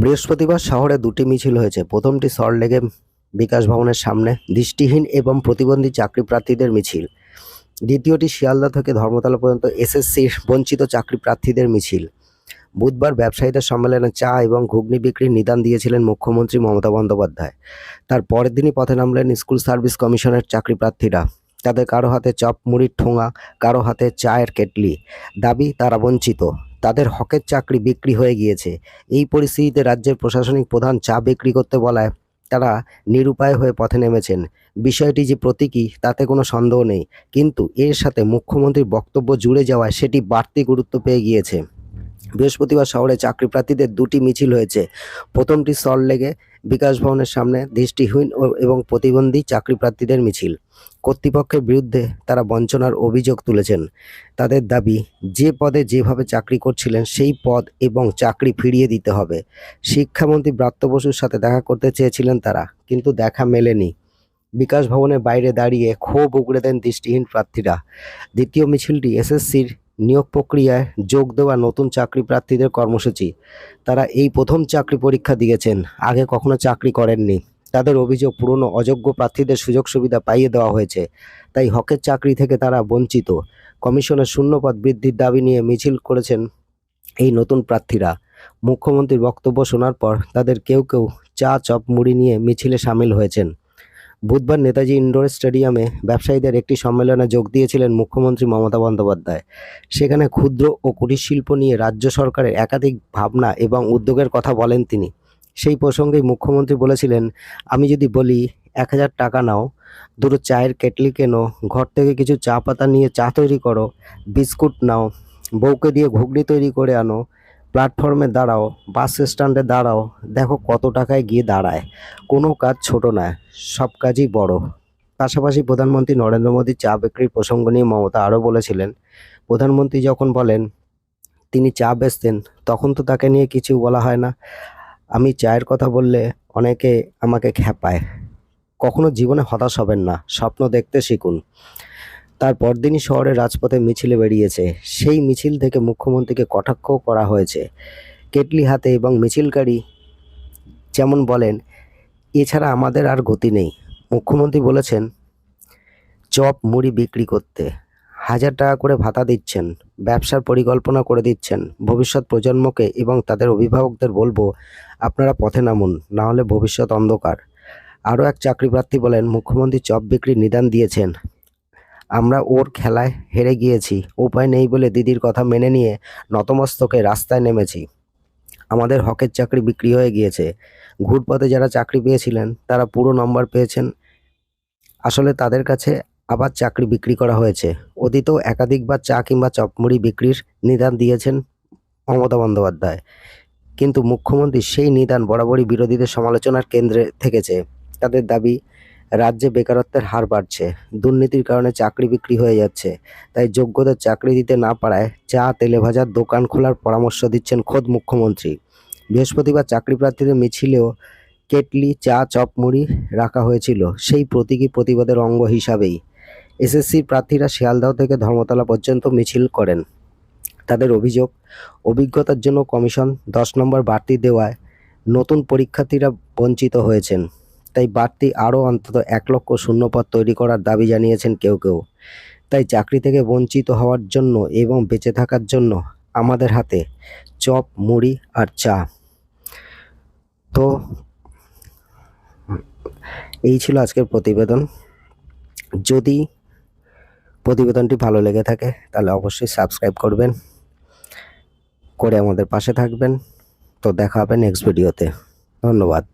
বৃহস্পতিবার শহরে দুটি মিছিল হয়েছে। প্রথমটি সল্টলেকে বিকাশ ভবনের সামনে। দৃষ্টিহীন এবং প্রতিবন্ধী চাকরি প্রার্থীদের মিছিল। দ্বিতীয়টি শিয়ালদা থেকে ধর্মতলা পর্যন্ত এসএসসির বঞ্চিত চাকরি প্রার্থীদের মিছিল। বুধবার ব্যবসায়ীদের সম্মেলনে চা এবং ঘুগনি বিক্রির নিদান দিয়েছিলেন মুখ্যমন্ত্রী মমতা বন্দ্যোপাধ্যায়। তার পরের দিনই পথে নামলেন স্কুল সার্ভিস কমিশনের চাকরি প্রার্থীরা। তাদের কারও হাতে চপ, মুড়ির ঠোঙা, কারও হাতে চায়ের কেটলি। দাবি, তারা বঞ্চিত। তাদের হকের চাকরি বিক্রি হয়ে গিয়েছে। এই পরিস্থিতিতে রাজ্যের প্রশাসনিক প্রধান চা বিক্রি করতে বলায় তারা নিরুপায় হয়ে পথে নেমেছেন। বিষয়টি যে প্রতীকী, তাতে কোনো সন্দেহ নেই। কিন্তু এর সাথে মুখ্যমন্ত্রীর বক্তব্য জুড়ে যাওয়ায় সেটি বাড়তি গুরুত্ব পেয়ে গিয়েছে। বৃহস্পতিবার শহরে চাকরি প্রার্থীদের দুটি মিছিল হয়েছে। প্রথমটি সল্টলেকে বিকাশ ভবনের সামনে দৃষ্টিহীন এবং প্রতিবন্ধী চাকরি প্রার্থীদের মিছিল। কর্তৃপক্ষের বিরুদ্ধে তারা বঞ্চনার অভিযোগ তুলেছেন। তাদের দাবি, যে পদে যেভাবে চাকরি করছিলেন সেই পদ এবং চাকরি ফিরিয়ে দিতে হবে। শিক্ষামন্ত্রী ব্রাত্য বসুর সাথে দেখা করতে চেয়েছিলেন তারা, কিন্তু দেখা মেলেনি। বিকাশ ভবনের বাইরে দাঁড়িয়ে ক্ষোভ উগড়ে দেন দৃষ্টিহীন প্রার্থীরা। দ্বিতীয় মিছিলটি এসএসসির নিয়োগ প্রক্রিয়ায় যোগ দেওয়া নতুন চাকরি প্রার্থীদের কর্মসূচি। তারা এই প্রথম চাকরি পরীক্ষা দিয়েছেন, আগে কখনো চাকরি করেননি। তাদের অভিযোগ পুরনো অযোগ্য প্রার্থীদের সুযোগ সুবিধা পাইয়ে দেওয়া হয়েছে, তাই হকের চাকরি থেকে তারা বঞ্চিত। কমিশনের শূন্যপদ বৃদ্ধির দাবি নিয়ে মিছিল করেছেন এই নতুন প্রার্থীরা। মুখ্যমন্ত্রীর বক্তব্য শোনার পর তাদের কেউ কেউ চা চপ মুড়ি নিয়ে মিছিলে সামিল হয়েছেন। বুধবার নেতাজি ইন্ডোর স্টেডিয়ামে ব্যবসায়ীদের একটি সম্মেলনে যোগ দিয়েছিলেন মুখ্যমন্ত্রী মমতা বন্দ্যোপাধ্যায়। সেখানে ক্ষুদ্র ও কুটির শিল্প নিয়ে রাজ্য সরকারের একাধিক ভাবনা এবং উদ্যোগের কথা বলেন তিনি। সেই প্রসঙ্গেই মুখ্যমন্ত্রী বলেছিলেন, আমি যদি বলি, এক হাজার টাকা নাও, দুটো চায়ের কেটলি কেনো, ঘর থেকে কিছু চা পাতা নিয়ে চা তৈরি করো, বিস্কুট নাও, বউকে দিয়ে ঘুগনি তৈরি করে আনো প্ল্যাটফর্মে দাঁড়াও, বাস স্ট্যান্ডে দাঁড়াও, দেখো কত টাকায় গিয়ে দাঁড়ায়। কোনো কাজ ছোট নয়, সব কাজই বড়। পাশাপাশি প্রধানমন্ত্রী নরেন্দ্র মোদী চা বিক্রির প্রসঙ্গ নিয়ে মমতা আরও বলেছিলেন। প্রধানমন্ত্রী যখন বলেন, তিনি চা বেচতেন, তখন তো তাকে নিয়ে কিছু বলা হয় না। আমি চায়ের কথা বললে অনেকে আমাকে খ্যাপায়। কখনো জীবনে হতাশ হবেন না, স্বপ্ন দেখতে শিখুন। তার পরদিনই শহরের রাজপথে মিছিলে বেরিয়েছে। সেই মিছিল থেকে মুখ্যমন্ত্রীকে কটাক্ষ করা হয়েছে। কেটলি হাতে এবং মিছিলকারী যেমন বলেন, এছাড়া আমাদের আর গতি নেই। মুখ্যমন্ত্রী বলেছেন, চপ মুড়ি বিক্রি করতে। হাজার টাকা করে ভাতা দিচ্ছেন, ব্যবসার পরিকল্পনা করে দিচ্ছেন। ভবিষ্যৎ প্রজন্মকে এবং তাদের অভিভাবকদের বলব, আপনারা পথে নামুন, না হলে ভবিষ্যৎ অন্ধকার। আরও এক চাকরি প্রার্থী বলেন, মুখ্যমন্ত্রী চপ বিক্রির নিদান দিয়েছেন। আমরা ওর খেলায় হেরে গিয়েছি, উপায় নেই বলে দিদির কথা মেনে নিয়ে নতমস্তকে রাস্তায় নেমেছি। আমাদের হকের চাকরি বিক্রি হয়ে গিয়েছে। ঘুরপথে যারা চাকরি পেয়েছিলেন, তারা পুরো নম্বর পেয়েছেন। আসলে তাদের কাছে আবার চাকরি বিক্রি করা হয়েছে। অতীতেও একাধিকবার চা কিংবা চপমুড়ি বিক্রির নিদান দিয়েছেন মমতা বন্দ্যোপাধ্যায়। কিন্তু মুখ্যমন্ত্রী সেই নিদান বরাবরই বিরোধীদের সমালোচনার কেন্দ্রে থেকেছে। তাদের দাবি রাজ্যে বেকারত্বের হার বাড়ছে, দুর্নীতির কারণে চাকরি বিক্রি হয়ে যাচ্ছে। তাই যোগ্যদের চাকরি দিতে না পারায় চা, তেলে ভাজার দোকান খোলার পরামর্শ দিচ্ছেন খোদ মুখ্যমন্ত্রী। বৃহস্পতিবার চাকরি প্রার্থীদের মিছিলেও কেটলি চা চপ মুড়ি রাখা হয়েছিল, সেই প্রতীকী প্রতিবাদের অঙ্গ হিসাবেই। এসএসসির প্রার্থীরা শিয়ালদাহ থেকে ধর্মতলা পর্যন্ত মিছিল করেন। তাদের অভিযোগ, অভিজ্ঞতার জন্য কমিশন দশ নম্বর বাড়তি দেওয়ায় নতুন পরীক্ষার্থীরা বঞ্চিত হয়েছেন। তাই বাড়তি আরও অন্তত এক লক্ষ শূন্যপদ তৈরি করার দাবি জানিয়েছেন কেউ কেউ। তাই চাকরি থেকে বঞ্চিত হওয়ার জন্য এবং বেঁচে থাকার জন্য আমাদের হাতে চপ, মুড়ি আর চা। তো এই ছিল আজকের প্রতিবেদন। যদি প্রতিবেদনটি ভালো লেগে থাকে, তাহলে অবশ্যই সাবস্ক্রাইব করবেন, করে আমাদের পাশে থাকবেন। তো দেখা হবে নেক্সট ভিডিওতে ধন্যবাদ।